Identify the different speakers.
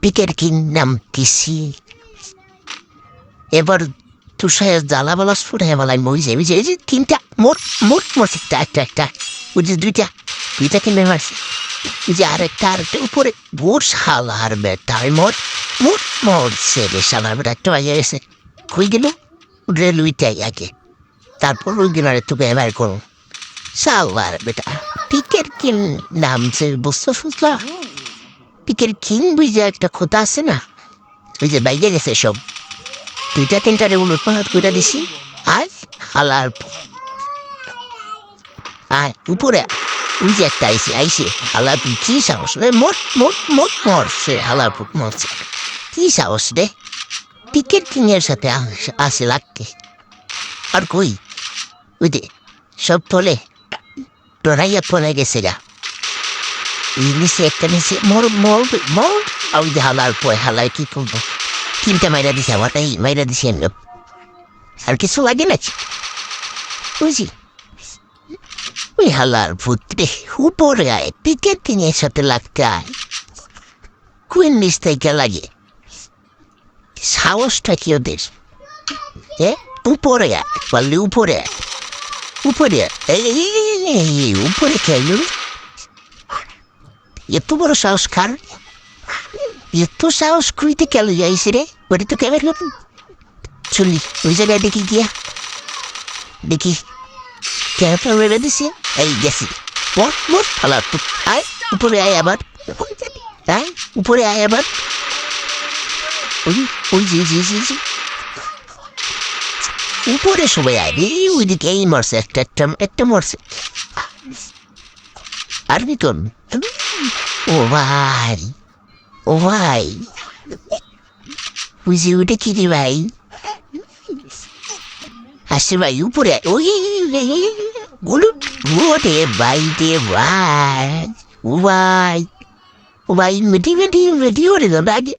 Speaker 1: পিকের কি নাম দিছি। এবার তুষার জ্বালা বালা ফুটে বেলায় মরি যাবি যে যে তিনটা মোট মোট মরছে একটা একটা একটা। যে দুইটা দুইটা কিনে মারছে ওই যে আরেকটা আরেকটা উপরে। ভোর শালার বেটার মোট মোট মরছে রে শালার বেটা। একটা বাজে গেছে। কই গেল? রেল উইটাই আগে। তারপর ওই গেলারে তোকে এবার করো। শালার বেটা, পিকের কি নামছে বুঝতে শুনলা পিকের কিং বুঝে একটা খোতা আছে না? ওই যে বাইরে গেছে সব। দুইটা তিনটা রেগুল উৎপাদ করে দিছি। আর হালার আয়, উপরে ওই যে একটা আইসে আইসে হালার কি সাহস রে? মোট মোট মোট মরছে হালার পুক মরছে। কি সাহস রে? পিকের কিং এর সাথে আস- লাগতে। আর কই? ওই যে সব ফলে টরাইয়া পড়ে গেছে গা। নিচে একটা নিচে মর মর মর ওই যে হালার পয় হালায় কি করব তিনটা মাইরা দিছে আমার এই মাইরা দিছে এমনি আর কিছু লাগে না বুঝি ওই হালার ভূতরে উপরে আয় পিকের দিনের সাথে লাগতে আয় কুইন নিচ থেকে লাগে সাহসটা কি ওদের এ উপরে আয় বললে উপরে উপরে। এই উপরে খেয়ে এত বড় সাহস খার এত সাহস কইতে কেন যাইছে রে? ওটা তো কেমন লোক চলি, ওই জায়গায় দেখি গিয়া। দেখি কেমন মেরে দিছে? এই গেছি। মোট মোট ফালা আয়, উপরে আয় আবার। আয়, উপরে আয় আবার। ওই জি জি উপরে সবাই আয় রে এই মরছে, একটা একটা একটা মরছে। আর ও ভাই ও ভাই বুঝি ওটা কি রে ভাই আসছে ভাই উপরে। ওই গুলু ওরে ভাই রে ভাই ও ভাই ও ভাই মেটি মেটি মেটি ওরে দাদা আগে